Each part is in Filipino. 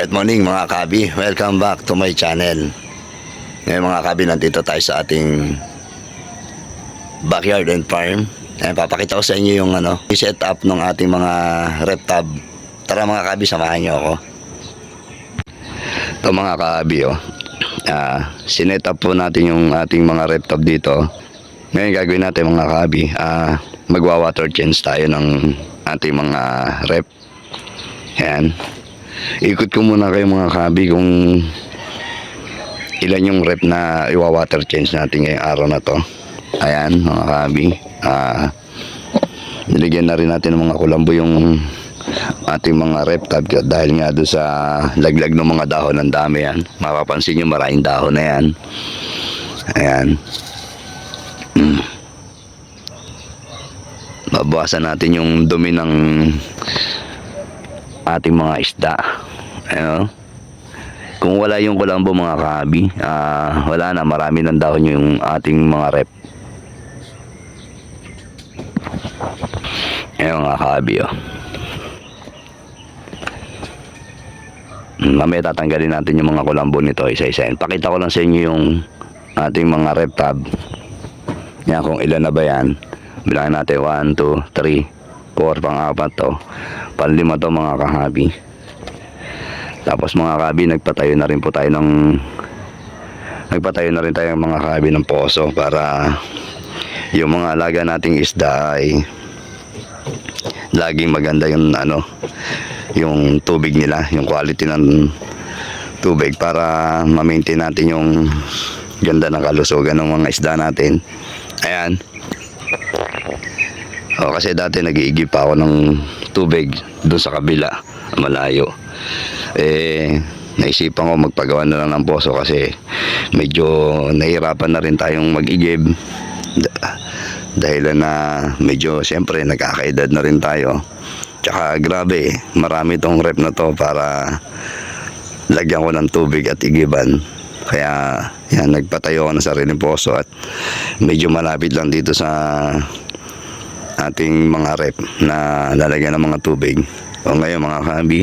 Good morning mga kabi. Welcome back to my channel. Ngayon mga kabi, nandito tayo sa ating backyard and farm. Ayan, papakita ko sa inyo yung ano, set up ng ating mga rep tab. Tara mga kabi, samahan niyo ako. Ito mga kabi, oh. Ah, sinet po natin yung ating mga rep tab dito. Ngayon gagawin natin mga kabi, ah, magwa water change tayo ng ating mga rep. Ayan. Ikot ko muna kayo mga kabi kung ilan yung rep na iwa-water change natin ngayong araw na to. Ayan mga kabi. Ah, niligyan na rin natin ng mga kulambo yung ating mga rep dahil nga doon sa laglag ng mga dahon ng dami yan. Mapapansin nyo maraming dahon na yan. Ayan. Babawasan natin yung dumi ng ating mga isda. Ano? Kung wala yung kulambo mga kabi, ah, wala na, marami ng dahon yung ating mga rep. Ayun mga kabi, oh. Mamaya tatanggalin natin yung mga kulambo nito isa-isa. Pakita ko lang sa inyo yung ating mga rep tab. Yan kung ilan na ba yan. Bilangin natin 1, 2, 3, 4, pang-apat to. Panlima to mga kahabi. Tapos mga kahabi, nagpatayo na rin po tayo ng nagpatayo na rin tayo ng mga kahabi ng poso para yung mga alaga nating isda ay laging maganda yung ano yung tubig nila, yung quality ng tubig para ma-maintain natin yung ganda ng kalusugan ng mga isda natin. Ayan. O, kasi dati nag-iigib pa ako ng tubig doon sa kabila, malayo. Eh, naisipan ko magpagawa na lang ng poso kasi medyo nahirapan na rin tayong mag-igib. Da- dahil na medyo siyempre nagkakaedad na rin tayo. Tsaka grabe, marami tong rep na to para lagyan ko ng tubig at igiban. Kaya yan, nagpatayo ako ng sariling poso at medyo malapit lang dito sa ating mga rep na lalagyan ng mga tubig. O ngayon mga kabi,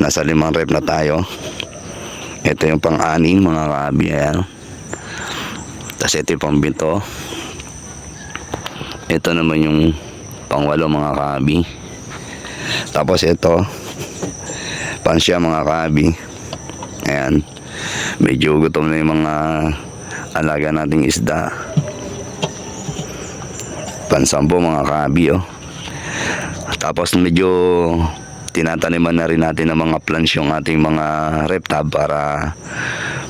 nasa limang rep na tayo. Ito yung pang-aning mga kabi. Ayan. Tapos ito yung pang-binto. Ito naman yung pangwalo mga kabi. Tapos ito, pansya mga kabi. Ayan. Medyo gutom na yung mga alaga nating isda. Pansambo mga kabi oh. Tapos medyo tinataniman na rin natin ng mga plants yung ating mga reptab para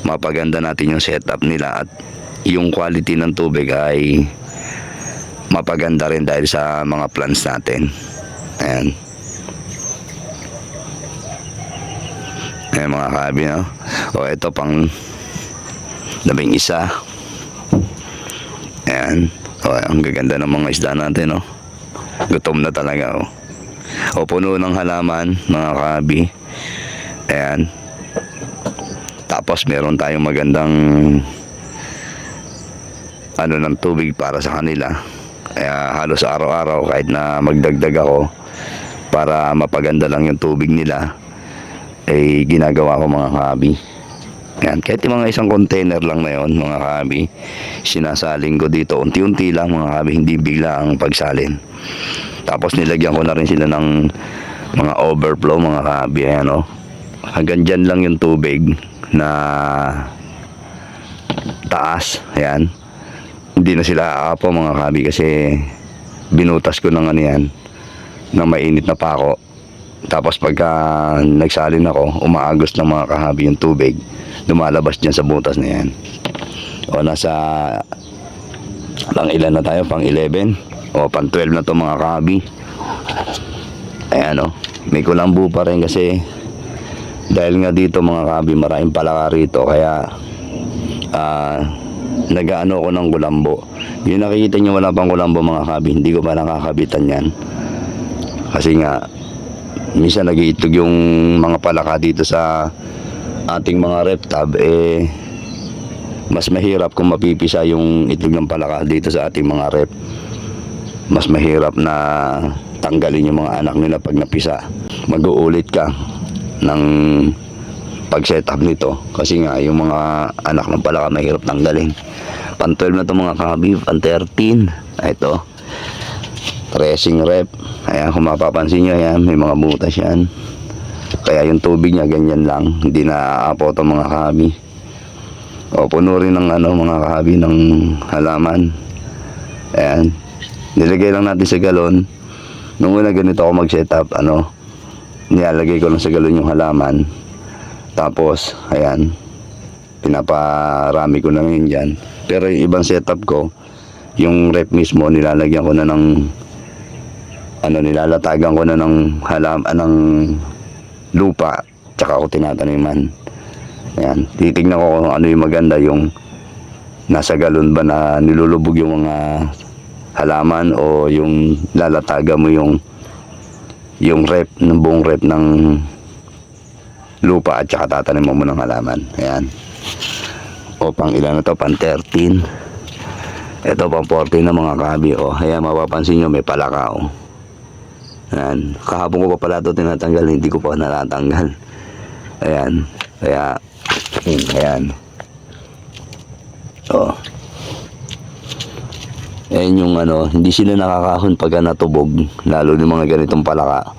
mapaganda natin yung setup nila at yung quality ng tubig ay mapaganda rin dahil sa mga plants natin. Ayan. Ayan mga kabi, no? O ito pang labing isa. Ayan. O, ang gaganda ng mga isda natin, no? Gutom na talaga, oh. O puno ng halaman, mga kabi. Ayan. Tapos meron tayong magandang ano ng tubig para sa kanila. Kaya halos araw-araw kahit na magdagdag ako para mapaganda lang yung tubig nila ay ginagawa ko mga kabi. Yan, kahit yung mga isang container lang na yon mga kabi, sinasaling ko dito unti-unti lang mga kabi, hindi bigla ang pagsalin. Tapos nilagyan ko na rin sila ng mga overflow mga kabi, ayan o. Hanggang dyan lang yung tubig na taas, ayan. Hindi na sila aapo mga kabi kasi binutas ko ng ano yan, ng mainit na pako. Tapos pagka nagsalin ako, umaagos ng mga kahabi yung tubig, lumalabas dyan sa butas na yan. O nasa pang ilan na tayo, pang 11 o pang 12 na to mga kahabi. Ayan o, may kulambu pa rin kasi dahil nga dito mga kahabi, maraming palaka rito kaya ah nagaano ko ng kulambo. Yung nakikita nyo wala pang kulambo mga kahabi, hindi ko pa nakakabitan yan. Kasi nga minsan nagiitlog yung mga palaka dito sa ating mga reptab eh mas mahirap kung mapipisa yung itlog ng palaka dito sa ating mga rep mas mahirap na tanggalin yung mga anak nila pag napisa. Mag-uulit ka ng pag setup nito kasi nga yung mga anak ng palaka mahirap tanggalin. Pan 12 na to mga kabi pan 13 Ah, ito tracing rep. Ayan kung mapapansin nyo ayan may mga butas yan. Kaya yung tubig niya ganyan lang. Hindi na aapaw to mga kabi o puno rin ng ano mga kabi ng halaman. Ayan. Nilagay lang natin sa galon. Nung una ganito ako mag setup ano nilalagay ko lang sa galon yung halaman. Tapos ayan pinaparami ko na yun dyan. Pero yung ibang setup ko yung rep mismo nilalagyan ko na ng ano nilalatagan ko na ng halam ah, ng lupa tsaka ako tinataniman ayan titignan ko kung ano yung maganda yung nasa galon ba na nilulubog yung mga halaman o yung lalataga mo yung yung rep ng buong rep ng lupa at saka tatanim mo ng halaman. Ayan. O pang ilan na to? Pang 13 ito pang 14 na mga kabi o ayan mapapansin nyo may palaka o ayan kahapon ko pa pala ito tinatanggal hindi ko pa natatanggal ayan kaya ayan o Ayan yung ano, hindi sila nakakahon pagka natubog, lalo yung mga ganitong palaka.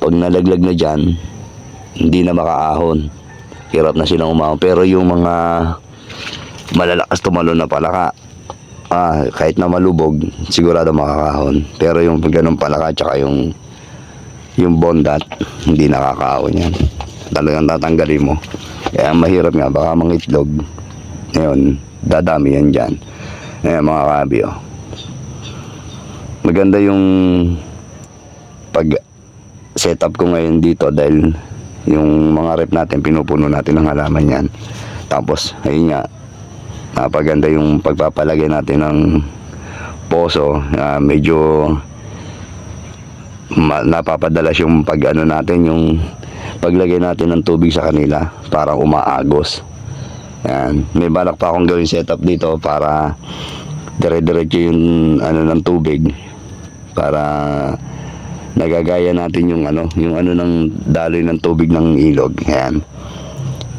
Pag nalaglag na dyan, hindi na makaahon. Hirap na silang umahon. Pero yung mga malalakas tumalon na palaka, ah, kahit na malubog, sigurado makakahon. Pero yung ganun palaka, tsaka yung yung bondat, hindi nakakaahon yan. Talagang tatanggalin mo. Kaya mahirap nga, baka mangitlog. Ngayon, dadami yan dyan. Ayan mga kabi, oh maganda yung pag setup ko ngayon dito dahil yung mga rep natin pinupuno natin ng halaman yan tapos ayun nga napaganda yung pagpapalagay natin ng poso na medyo napapadalas yung pag ano natin yung paglagay natin ng tubig sa kanila parang umaagos yan may balak pa akong gawin setup dito para dire-diretso yung ano ng tubig para nagagaya natin yung ano, yung ano ng daloy ng tubig ng ilog. Ayan.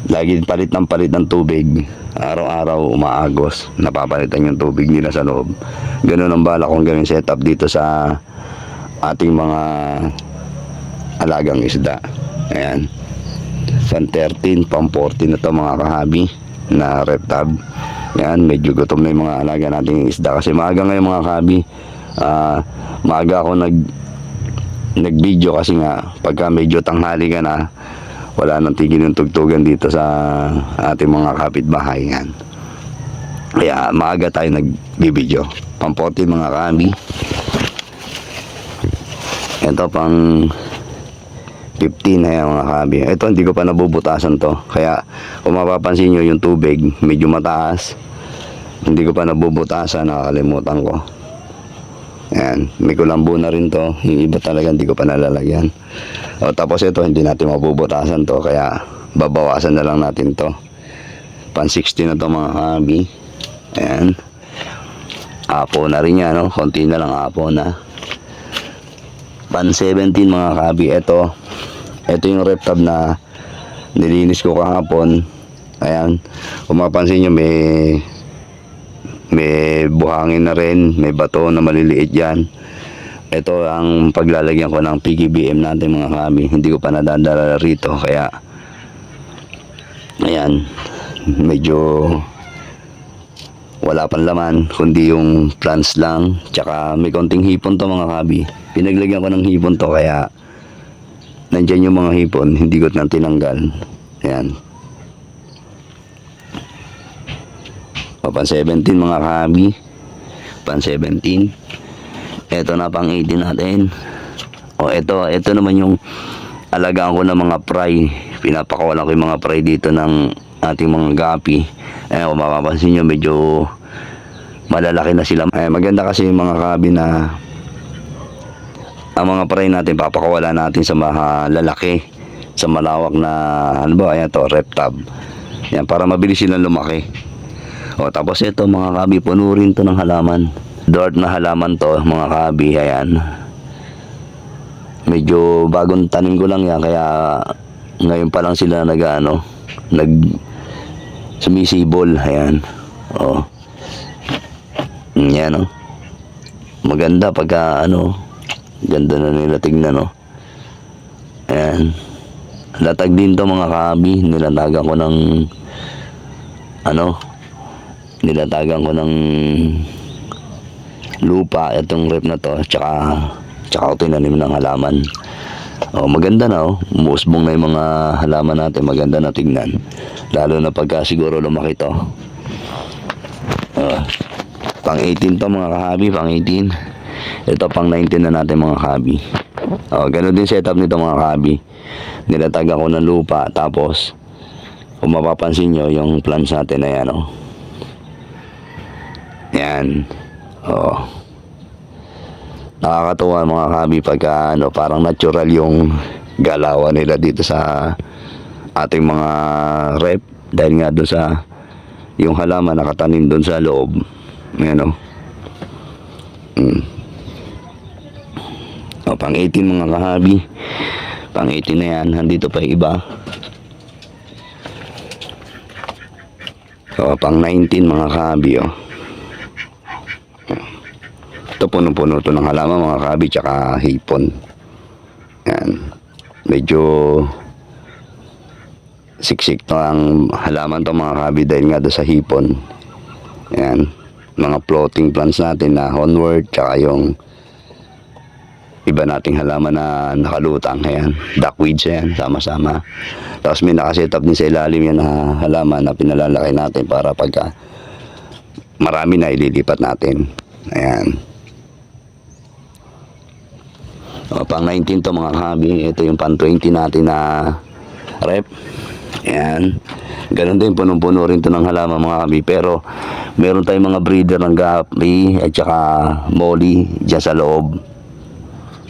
Lagi palit ng palit ng tubig. Araw-araw umaagos. Napapalitan yung tubig nila sa loob. Ganun ang bala kong gawin setup dito sa ating mga alagang isda. Ayan. Pan 13, pang 14 na to mga kahabi na reptab. Yan, medyo gutom na yung mga alaga nating isda kasi maaga ngayon mga kahabi. Ah, maaga ako nag nag-video kasi nga pagka medyo tanghali ka na wala nang tigil yung tugtugan dito sa ating mga kapitbahay yan. Kaya maaga tayo nag-video. Pampote mga kami. Ito pang 15 na yan mga kabi. Ito hindi ko pa nabubutasan to. Kaya kung mapapansin nyo yung tubig medyo mataas. Hindi ko pa nabubutasan. Nakakalimutan ko. Ayan, may kulambo na rin to. Yung iba talaga hindi ko pa nalalagyan. O, tapos ito, hindi natin mabubutasan to. Kaya, babawasan na lang natin to. Pan 60 na to mga kabi. Ayan. Apo na rin yan, no? Konti na lang apo na. Pan 17 mga kabi. Ito, ito yung reptab na nilinis ko kahapon. Ayan. Kung mapansin nyo, may may buhangin na rin, may bato na maliliit yan. Ito ang paglalagyan ko ng PGBM natin mga kami. Hindi ko pa nadadala rito kaya ayan, medyo wala pang laman kundi yung plants lang. Tsaka may konting hipon to mga kabi. Pinaglagyan ko ng hipon to kaya nandyan yung mga hipon hindi ko na tinanggal. Ayan. O pan 17 mga kabi. Pan 17 eto na pang 18 natin. O eto eto naman yung alagaan ko ng mga fry pinapakawalan ko yung mga fry dito ng ating mga gapi. Eh kung mapapansin nyo medyo malalaki na sila. Eh, maganda kasi yung mga kabi na ang mga fry natin papakawala natin sa mga lalaki sa malawak na ano ba ayan to reptab yan para mabilis silang lumaki. O tapos ito mga kabi puno rin to ng halaman. Dwarf na halaman to mga kabi ayan. Medyo bagong tanim ko lang yan kaya ngayon pa lang sila nag ano, nag sumisibol. Ayan. Oh. Mm, Yan oh. Maganda pagka ano, ganda na nila tignan oh. Ayan. Latag din to mga kabi. Nilatagan ko ng ano, nilatagan ko ng lupa itong rep na to tsaka tsaka ko tinanim ng halaman oh, maganda na oh. Umusbong na yung mga halaman natin. Maganda na tignan lalo na pagka siguro lumaki to. Oh, pang 18 to mga kahabi pang 18 ito pang 19 na natin mga kahabi. Oh, ganun din setup nito mga kahabi. Nilatag ako ng lupa tapos kung mapapansin nyo yung plants natin na yan oh. Yan Oo. Nakakatuwa mga kabi pagka ano, parang natural yung galawan nila dito sa ating mga rep dahil nga doon sa yung halaman nakatanim doon sa loob. Ayan o. Mm. O, pang 18 mga kahabi. Pang 18 na yan. Nandito pa yung iba. O, pang 19 mga kahabi o. Ito punong-puno to ng halaman mga kabi tsaka hipon. Yan. Medyo siksik to ang halaman to mga kabi dahil nga doon sa hipon. Yan. Mga floating plants natin na onward tsaka yung iba nating halaman na nakalutang. Ayan. Duckweeds yan. Sama-sama. Tapos may nakaset up din sa ilalim yan na halaman na pinalalaki natin para pagka marami na ililipat natin. Ayan. O, pang 19 to mga kabi. Ito yung pang 20 natin na rep. Ayan. Ganun din, punong-puno rin to ng halaman mga kabi. Pero, meron tayong mga breeder ng gapi at saka molly dyan sa loob.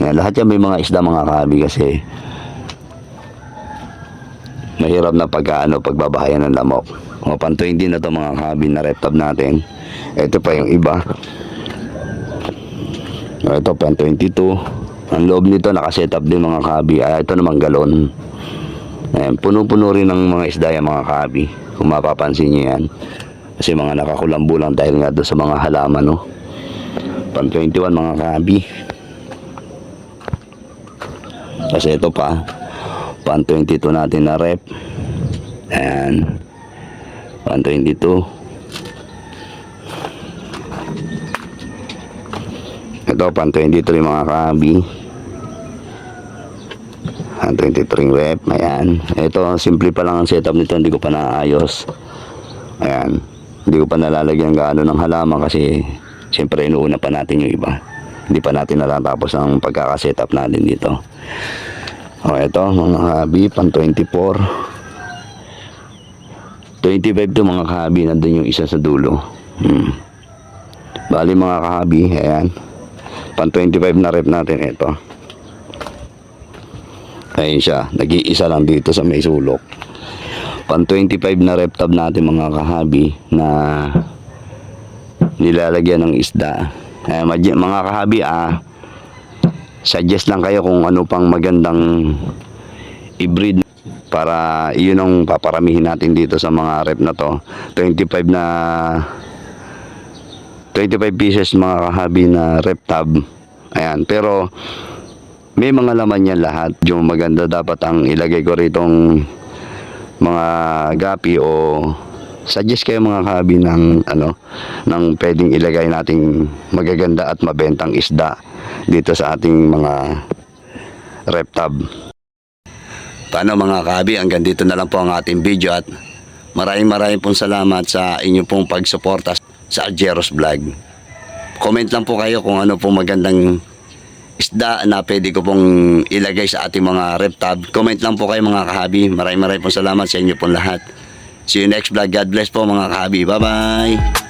Ayan, lahat yan may mga isda mga kabi kasi mahirap na pagka ano, pagbabahayan ng lamok. O, pang 20 na to mga kabi na rep tab natin. Ito pa yung iba. O, ito pang 22. Ang loob nito nakaset up din mga kabi. Ah, ito naman galon. Ayan, puno-puno rin ng mga isda yung mga kabi. Kung mapapansin niyo yan. Kasi mga nakakulambo lang dahil nga doon sa mga halaman, no? Pang 21 mga kabi. Kasi ito pa. Pang 22 natin na rep. Ayan. Pang 22. Ito, pang 23 mga kabi. Ang 23 rep. Ayan. Ito, simple pa lang ang setup nito. Hindi ko pa naayos. Ayan. Hindi ko pa nalalagyan gaano ng halaman kasi siyempre inuuna pa natin yung iba. Hindi pa natin natatapos ang pagkakasetup natin dito. O, ito, mga kabi, pang 24. 25 to mga kahabi, nandun yung isa sa dulo. Hmm. Bali mga kahabi, ayan. Pang 25 na rep natin ito. Ayun siya, nag-iisa lang dito sa may sulok. Pang 25 na rep tab natin mga kahabi na nilalagyan ng isda. Eh, mga kahabi ah, suggest lang kayo kung ano pang magandang i-breed para iyon ang paparamihin natin dito sa mga rep na to 25 na 25 pieces mga kahabi na rep tab. Ayan pero may mga laman yan lahat. Yung maganda dapat ang ilagay ko ritong mga gapi o suggest kayo mga kahabi ng ano ng pwedeng ilagay nating magaganda at mabentang isda dito sa ating mga rep tab. Paano mga kabi, hanggang dito na lang po ang ating video at maraming maraming pong salamat sa inyong pong pagsuporta sa Aljeros Vlog. Comment lang po kayo kung ano pong magandang isda na pwede ko pong ilagay sa ating mga rep tab. Comment lang po kayo mga kahabi. Maraming maraming pong salamat sa inyo pong lahat. See you next vlog. God bless po mga kahabi. Bye-bye!